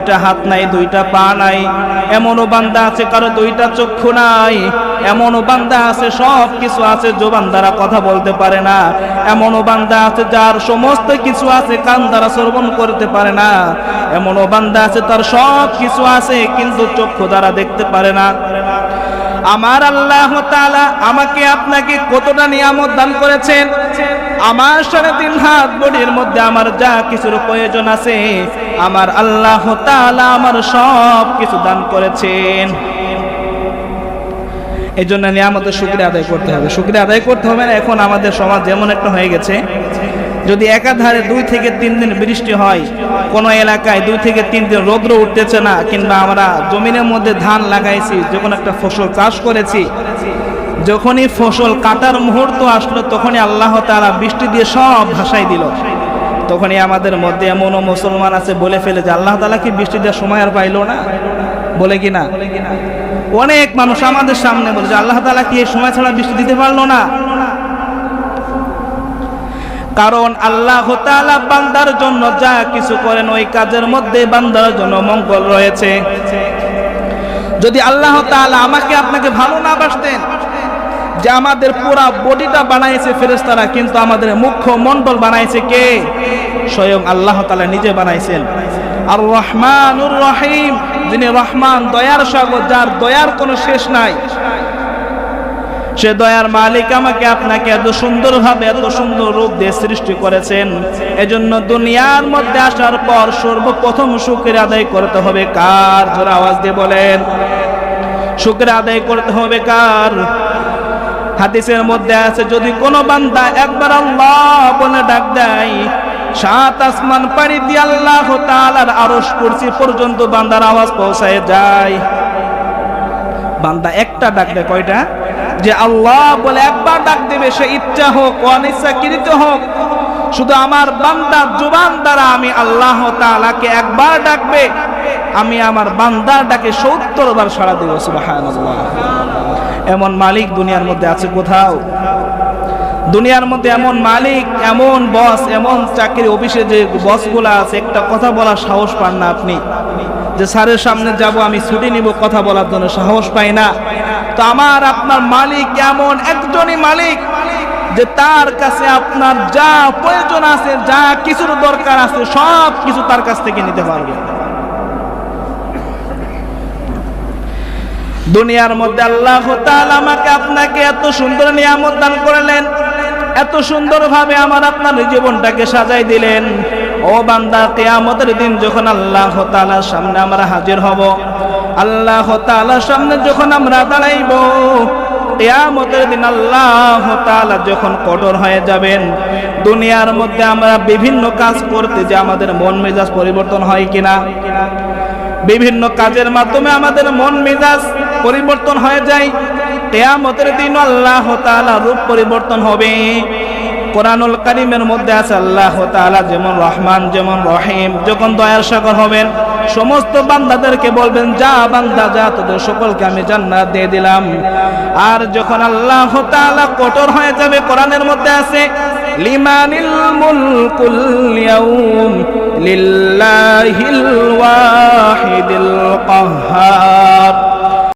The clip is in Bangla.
দুইটা হাত নাই, দুইটা পা নাই। এমনও বান্দা আছে, কারও দুইটা চক্ষু নাই। এমনও বান্দা আছে সব কিছু আছে যে বান্দারা কথা বলতে পারে না। এমনও বান্দা আছে, যার সমস্ত কিছু আছে, কান দ্বারা শ্রবণ করতে পারে না। এমনও বান্দা আছে, তার সব কিছু আছে, কিন্তু চক্ষু দ্বারা দেখতে পারে না। আমার আল্লাহ তাআলা আমাকে আপনাকে কতটা নিয়ামত দান করেছেন? আমার সাড়ে তিন হাত বডির মধ্যে আমার যা কিছুর প্রয়োজন আছে, আমার আল্লাহ তাআলা আমার সব কিছু দান করেছেন। এই জন্য নিয়ামতের শুক্রিয়া আদায় করতে হবে। শুক্রিয়া আদায় করতে হবে না, এখন আমাদের সমাজ যেমন একটা হয়ে গেছে যদি একাধারে দুই থেকে তিন দিন বৃষ্টি হয়, কোন এলাকায় দুই থেকে তিন দিন রৌদ্র উঠতেছে না, কিংবা আমরা জমিনের মধ্যে ধান লাগাইছি, যখন একটা ফসল চাষ করেছি, যখনই ফসল কাটার মুহূর্ত আসলো, তখনই আল্লাহ তারা বৃষ্টি দিয়ে সব ভাসাই দিল। তখনই আমাদের মধ্যে এমনও মুসলমান আছে, বলে ফেলে যে আল্লাহ তালা কি বৃষ্টি দেওয়ার সময় আর পাইলো না? বলে কি না? অনেক মানুষ আমাদের সামনে বলে যে আল্লাহ তালা কি এই সময় ছাড়া বৃষ্টি দিতে পারল না? কারণ আল্লাহ তাআলা বান্দার জন্য যা কিছু করেন ওই কাজের মধ্যে বান্দার জন্য মঙ্গল রয়েছে। যদি আল্লাহ তাআলা আমাকে আপনাকে ভালো না বাসতেন যে আমাদের পুরা বডিটা বানাইছে ফেরেশতারা, কিন্তু আমাদের মুখ্য মণ্ডল বানাইছে কে? স্বয়ং আল্লাহ তাআলা নিজে বানাইছেন। আর রহমানুর রহিম, যিনি রহমান, দয়ার সাগর, যার দয়ার কোনো শেষ নাই। সে দয়ার মালিক আমাকে আপনাকে এত সুন্দরভাবে, এত সুন্দর রূপ দিয়ে সৃষ্টি করেছেন। এজন্য দুনিয়ার মধ্যে আসার পর সর্বপ্রথম সুখের আদায় করতে হবে কার? জোরে আওয়াজ দিয়ে বলেন। শুক্র আদায় করতে হবে কার? হাদিসের মধ্যে আছে, যদি কোনো বান্দা একবার আল্লাহ বলে ডাক দেয়, সাত আসমান পাড়ি দিয়ে আল্লাহ তাআলার আরশ কুরসি পর্যন্ত বান্দার আওয়াজ পৌঁছায় যায়। বান্দা একটা ডাক দেয়, কয়টা? যে আল্লাহ বলে একবার ডাক দেবে, সে ইচ্ছা হোক, অনিচ্ছাকৃত হোক, শুধু আমার বান্দার জুবান দ্বারা আমি আল্লাহ তাআলাকে একবার ডাকবে, আমি আমার বান্দার ডাকে সত্তর বার সাড়া দেব এমন মালিক দুনিয়ার মধ্যে আছে কোথাও? দুনিয়ার মধ্যে এমন মালিক, এমন বস এমন চাকরি অফিসে যে বসগুলা আছে, একটা কথা বলার সাহস পান না আপনি। যে স্যারের সামনে যাব, আমি ছুটি নিব, কথা বলার জন্য সাহস পাই না। তো আমার আপনার মালিক এমন একজনই মালিক যে তার কাছে আপনার যা প্রয়োজন আছে, যা কিছুর দরকার আছে, সব কিছু তার কাছ থেকে নিতে পারবে। দুনিয়ার মধ্যে আল্লাহ আমাকে আপনাকে এত সুন্দর নিয়ামত দান করলেন, এত সুন্দরভাবে আমার আপনার জীবনটাকে সাজাই দিলেন। ও বান্দা, কেয়ামতের দিন যখন আল্লাহ সামনে আমরা হাজির হব আল্লাহ তাআলার সামনে যখন আমরা দাঁড়াইব, কেয়ামতের দিন আল্লাহ তাআলা যখন কঠোর হয়ে যাবেন, দুনিয়ার মধ্যে আমরা বিভিন্ন কাজ করতে যে আমাদের মন মেজাজ পরিবর্তন হয় কিনা, বিভিন্ন কাজের মাধ্যমে আমাদের মন মেজাজ পরিবর্তন হয়ে যায়, কেয়ামতের দিন আল্লাহ তাআলা রূপ পরিবর্তন হবে। কোরআনুল কারিমের মধ্যে আছে আল্লাহ তাআলা যেমন রহমান, যেমন রহিম। যখন দয়ার সাগর হবেন, সমস্ত বান্দাদেরকে বলবেন, যা বান্দা, যা তোদের সকলকে আমি জান্নাত দিয়ে দিলাম। আর যখন আল্লাহ তাআলা কঠোর হয়ে যাবে, কোরআনের মধ্যে আছে, লিমানিল মুলকুল ইয়াউম লিল্লাহিল ওয়াহিদিল কাহ্হার